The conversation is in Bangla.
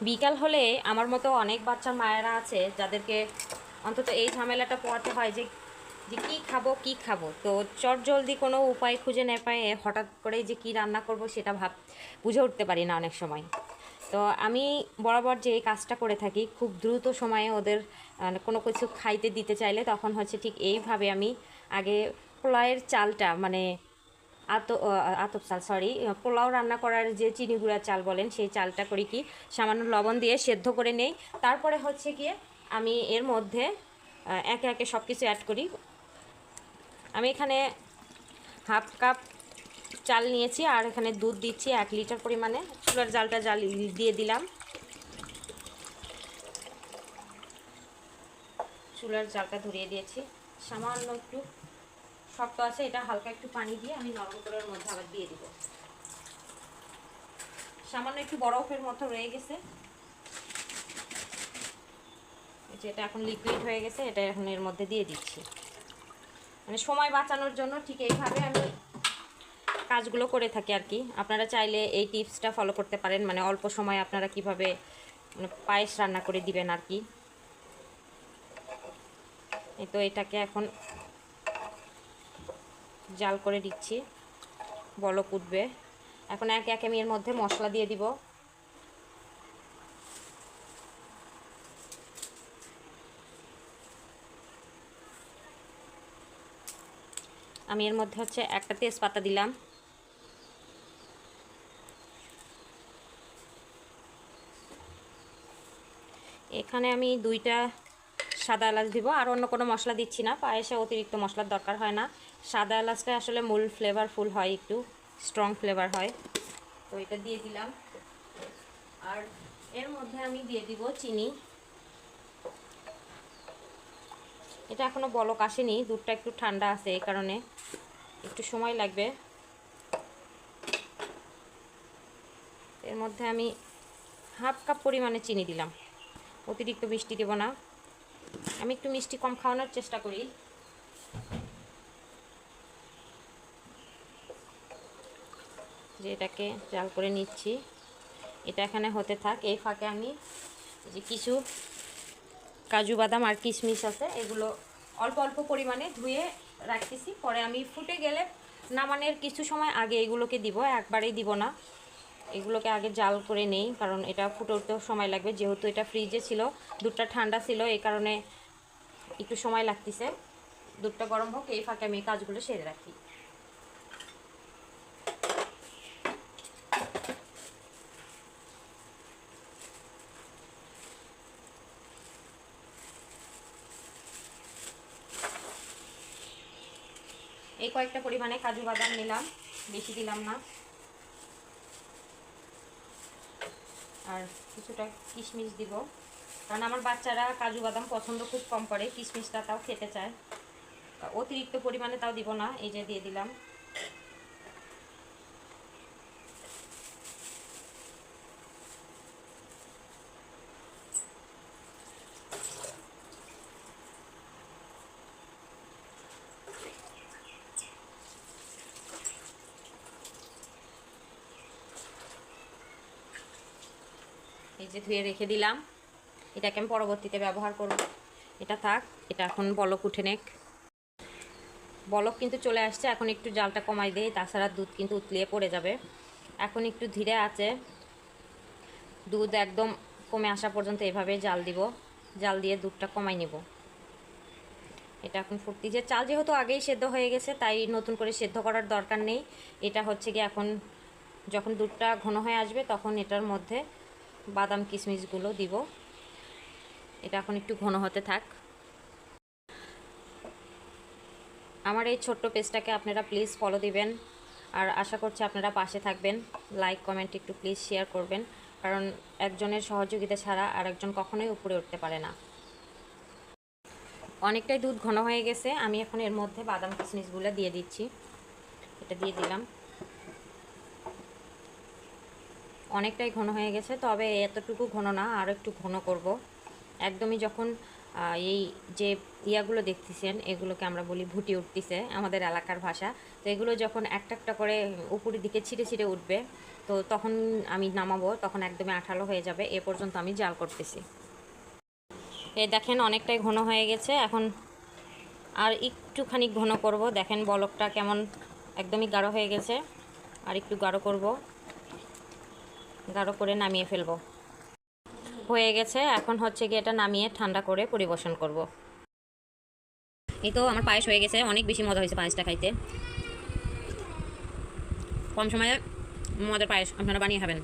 বিকাল হলে আমার মতো অনেক বাচ্চার মায়েরা আছে যাদেরকে অন্তত এই ঝামেলাটা পোয়াতে হয় যে যে কী খাব কী খাব? তো চট জলদি কোনো উপায় খুঁজে না পায়ে হঠাৎ করে যে কী রান্না করব সেটা ভাব, বুঝে উঠতে পারি না অনেক সময়। তো আমি বরাবর যে কাজটা করে থাকি, খুব দ্রুত সময়ে ওদের কোনো কিছু খাইতে দিতে চাইলে তখন হচ্ছে ঠিক এইভাবে আমি আগে পোলাওয়ের চালটা মানে আত আতপ চাল সরি পোলাও রান্না করার যে চিনি গুঁড়ার চাল বলেন, সেই চালটা করি কি, সামান্য লবণ দিয়ে সেদ্ধ করে নেই। তারপরে হচ্ছে গিয়ে আমি এর মধ্যে একে একে সব কিছু অ্যাড করি। আমি এখানে হাফ কাপ চাল নিয়েছি, আর এখানে দুধ দিচ্ছি এক লিটার পরিমাণে। চুলার জালটা জাল, দিয়ে দিলাম। চুলার জালটা ধরিয়ে দিয়েছি। সামান্য একটু শক্ত আছে, এটা হালকা একটু পানি দিয়ে আমি নরম করার মধ্যে আবার দিয়ে দিব। সামান্য একটু বরফের মতো রয়ে গেছে। এই যে এটা এখন লিকুইড হয়ে গেছে, এটা এখন এর মধ্যে দিয়ে দিচ্ছি। মানে সময় বাঁচানোর জন্য ঠিক এইভাবে আমি কাজগুলো করে থাকি আর কি। আপনারা চাইলে এই টিপসটা ফলো করতে পারেন মানে অল্প সময় আপনারা কীভাবে মানে পায়েস রান্না করে দিবেন আর কি। তো এটাকে এখন জাল করে দিচ্ছি। বলক উঠবে। এখন একে একে আমি এর মধ্যে মশলা দিয়ে দিব। আমি এর মধ্যে হচ্ছে একটা তেজপাতা দিলাম। এখানে আমি দুইটা সাদা এলাচ দিব, আর অন্য কোনো মশলা দিচ্ছি না। পায়েসে অতিরিক্ত মশলার দরকার হয় না। সাদা এলাচটা আসলে মূল ফ্লেভারফুল হয়, একটু স্ট্রং ফ্লেভার হয়। তো এটা দিয়ে দিলাম। আর এর মধ্যে আমি দিয়ে দিব চিনি। এটা এখনও বলক আসেনি, দুধটা একটু ঠান্ডা আছে এই কারণে। একটু সময় লাগবে। এর মধ্যে আমি হাফ কাপ পরিমাণে চিনি দিলাম। অতিরিক্ত মিষ্টি দেব না। আমি একটু মিষ্টি কম খাওয়ানোর চেষ্টা করি। যে এটাকে জাল করে নিচ্ছি। এটা এখানে হতে থাক। এই ফাঁকে আমি যে কিছু কাজু বাদাম আর কিশমিশ আছে, এগুলো অল্প অল্প পরিমাণে ধুয়ে রাখতেছি। পরে আমি ফুটে গেলে নামানোর কিছু সময় আগে এগুলোকে দিব, একবারেই দিব না। এগুলোকে আগে জাল করে নেই, কারণ এটা ফুটে উঠতেও সময় লাগবে। যেহেতু এটা ফ্রিজে ছিল, দুধটা ঠান্ডা ছিল, এই কারণে একটু সময় লাগতেছে। দুধটা গরম হোক, এই ফাঁকে আমি কাজগুলো সেরে রাখি। এই কয়েকটা পরিমাণে কাজু বাদাম নিলাম, বেশি দিলাম না। আর কিছুটা কিশমিশ দিব। কারণ আমার বাচ্চারা কাজু বাদাম পছন্দ খুব কম করে, কিশমিশটা তাও খেতে চায়। অতিরিক্ত পরিমাণে তাও দিব না, এই যে দিয়ে দিলাম। যে ধুয়ে রেখে দিলাম। এটাকে আমি পরবর্তীতে ব্যবহার করব। এটা থাক, এটা এখন বলক উঠে নেক। বলক কিন্তু চলে আসছে, এখন একটু জালটা কমাই দেই, তাছাড়া দুধ কিন্তু উতলিয়ে পড়ে যাবে। এখন একটু ধীরে আছে। দুধ একদম কমে আসা পর্যন্ত এভাবে জাল দিব। জাল দিয়ে দুধটা কমাই নেব। এটা এখন ফুটতি। যে চাল যেহেতু আগেই সেদ্ধ হয়ে গেছে, তাই নতুন করে সেদ্ধ করার দরকার নেই। এটা হচ্ছে কি এখন যখন দুধটা ঘন হয়ে আসবে, তখন এটার মধ্যে বাদাম কিশমিশগুলো দিব। এটা এখন একটু ঘন হতে থাক। আমার এই ছোট্ট পেজটাকে আপনারা প্লিজ ফলো দিবেন। আর আশা করছি আপনারা পাশে থাকবেন। লাইক কমেন্ট একটু প্লিজ শেয়ার করবেন। কারণ একজনের সহযোগিতা ছাড়া আর একজন কখনোই উপরে উঠতে পারে না। অনেকটাই দুধ ঘন হয়ে গেছে। আমি এখন এর মধ্যে বাদাম কিশমিশগুলো দিয়ে দিচ্ছি। এটা দিয়ে দিলাম। অনেকটাই ঘন হয়ে গেছে, তবে এতটুকু ঘন না আরও একটু ঘন করব। একদমই যখন এই যে ইয়াগুলো দেখতেছেন, এগুলোকে আমরা বলি ভুটি উঠতেছে আমাদের এলাকার ভাষা, তো এগুলো যখন একটা একটা করে উপরের দিকে ছিটে ছিটে উঠবে, তো তখন আমি নামাবো, তখন একদমই আঠালো হয়ে যাবে, এ পর্যন্ত আমি জাল করতেছি। এ দেখেন অনেকটাই ঘন হয়ে গেছে, এখন আর একটুখানি ঘন করব, দেখেন বলকটা কেমন একদমই গাঢ় হয়ে গেছে, আর একটু গাঢ় করব। গাঢ় করে নামিয়ে ফেলব। হয়ে গেছে, এখন হচ্ছে গিয়ে এটা নামিয়ে ঠান্ডা করে পরিবেশন করব। এই তো আমার পায়েস হয়ে গেছে, অনেক বেশি মজা হয়েছে পায়েসটা খাইতে। কম সময়ে মজার পায়েস আপনারা বানিয়ে খাবেন।